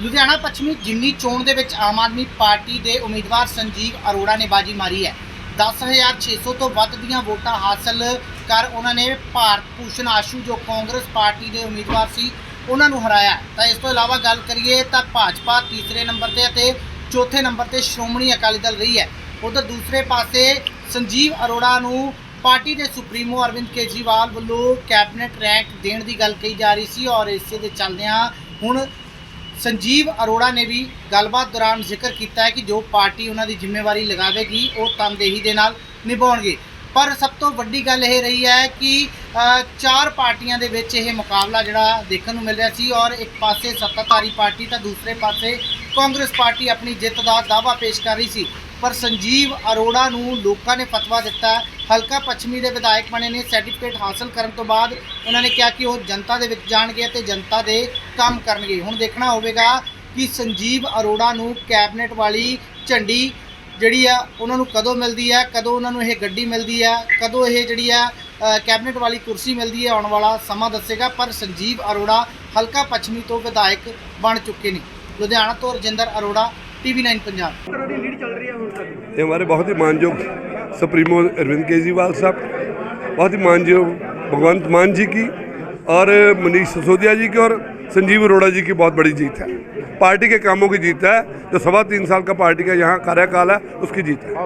ਲੁਧਿਆਣਾ ਪੱਛਮੀ ਜਿਮਨੀ ਚੋਣ ਦੇ ਵਿੱਚ ਆਮ ਆਦਮੀ ਪਾਰਟੀ ਦੇ ਉਮੀਦਵਾਰ ਸੰਜੀਵ ਅਰੋੜਾ ਨੇ ਬਾਜੀ ਮਾਰੀ ਹੈ। 10600 ਤੋਂ ਵੱਧ ਦੀਆਂ ਵੋਟਾਂ ਹਾਸਲ ਕਰ ਉਹਨਾਂ ਨੇ ਭਾਰਤ ਭੂਸ਼ਣ ਆਸ਼ੂ, ਜੋ ਕਾਂਗਰਸ ਪਾਰਟੀ ਦੇ ਉਮੀਦਵਾਰ ਸੀ, ਉਹਨਾਂ ਨੂੰ ਹਰਾਇਆ ਤਾਂ ਇਸ ਤੋਂ ਇਲਾਵਾ ਗੱਲ ਕਰੀਏ ਤਾਂ ਭਾਜਪਾ ਤੀਸਰੇ ਨੰਬਰ ਤੇ ਅਤੇ ਚੌਥੇ ਨੰਬਰ ਤੇ ਸ਼੍ਰੋਮਣੀ ਅਕਾਲੀ ਦਲ ਰਹੀ ਹੈ। ਉਧਰ ਦੂਸਰੇ ਪਾਸੇ ਸੰਜੀਵ ਅਰੋੜਾ ਨੂੰ ਪਾਰਟੀ ਦੇ ਸੁਪਰੀਮੋ ਅਰਵਿੰਦ ਕੇਜਰੀਵਾਲ ਵੱਲੋਂ ਕੈਬਨਿਟ ਰੈਂਕ ਦੇਣ ਦੀ ਗੱਲ ਕਹੀ ਜਾ ਰਹੀ ਸੀ ਔਰ ਇਸੇ ਦੇ ਚੱਲਦਿਆਂ ਹੁਣ ਸੰਜੀਵ ਅਰੋੜਾ ਨੇ ਵੀ ਗੱਲਬਾਤ ਦੌਰਾਨ ਜ਼ਿਕਰ ਕੀਤਾ ਹੈ ਕਿ ਜੋ ਪਾਰਟੀ ਉਹਨਾਂ ਦੀ ਜ਼ਿੰਮੇਵਾਰੀ ਲਗਾਵੇਗੀ, ਉਹ ਤਨਦੇਹੀ ਦੇ ਨਾਲ ਨਿਭਾਉਣਗੇ। ਪਰ ਸਭ ਤੋਂ ਵੱਡੀ ਗੱਲ ਇਹ ਰਹੀ ਹੈ ਕਿ ਚਾਰ ਪਾਰਟੀਆਂ ਦੇ ਵਿੱਚ ਇਹ ਮੁਕਾਬਲਾ ਜਿਹੜਾ ਦੇਖਣ ਨੂੰ ਮਿਲ ਰਿਹਾ ਸੀ ਔਰ ਇੱਕ ਪਾਸੇ ਸੱਤਾਧਾਰੀ ਪਾਰਟੀ ਤਾਂ ਦੂਸਰੇ ਪਾਸੇ ਕਾਂਗਰਸ ਪਾਰਟੀ ਆਪਣੀ ਜਿੱਤ ਦਾ ਦਾਅਵਾ ਪੇਸ਼ ਕਰ ਰਹੀ ਸੀ। ਪਰ ਸੰਜੀਵ ਅਰੋੜਾ ਨੂੰ ਲੋਕਾਂ ਨੇ ਫਤਵਾ ਦਿੱਤਾ। ਹਲਕਾ ਪੱਛਮੀ ਦੇ ਵਿਧਾਇਕ ਬਣੇ ਨੇ ਸਰਟੀਫਿਕੇਟ ਹਾਸਲ ਕਰਨ ਤੋਂ ਬਾਅਦ ਉਹਨਾਂ ਨੇ ਕਿਹਾ ਕਿ ਉਹ ਜਨਤਾ ਦੇ ਵਿੱਚ ਜਾਣਗੇ ਅਤੇ ਜਨਤਾ ਦੇ ਕੰਮ ਕਰਨਗੇ। ਹੁਣ ਦੇਖਣਾ ਹੋਵੇਗਾ ਕਿ ਸੰਜੀਵ ਅਰੋੜਾ ਨੂੰ ਕੈਬਨਿਟ ਵਾਲੀ ਝੰਡੀ ਜਿਹੜੀ ਆ, ਉਹਨਾਂ ਨੂੰ ਕਦੋਂ ਮਿਲਦੀ ਹੈ ਕਦੋਂ ਉਹਨਾਂ ਨੂੰ ਇਹ ਗੱਡੀ ਮਿਲਦੀ ਹੈ ਕਦੋਂ ਇਹ ਜਿਹੜੀ ਆ ਕੈਬਨਿਟ ਵਾਲੀ ਕੁਰਸੀ ਮਿਲਦੀ ਹੈ ਆਉਣ ਵਾਲਾ ਸਮਾਂ ਦੱਸੇਗਾ। ਪਰ ਸੰਜੀਵ ਅਰੋੜਾ ਹਲਕਾ ਪੱਛਮੀ ਤੋਂ ਵਿਧਾਇਕ ਬਣ ਚੁੱਕੇ ਨੇ। ਲੁਧਿਆਣਾ ਤੋਂ ਰਜਿੰਦਰ ਅਰੋੜਾ, ਟੀਵੀ 9 ਪੰਜਾਬ। ये हमारे बहुत ही मानयोग सुप्रीमो अरविंद केजरीवाल साहब बहुत ही मानयोग भगवंत मान जी की और मनीष सिसोदिया जी की और संजीव अरोड़ा जी की बहुत बड़ी जीत है पार्टी के कामों की जीत है जो सवा तीन साल का पार्टी का यहाँ कार्यकाल है उसकी जीत है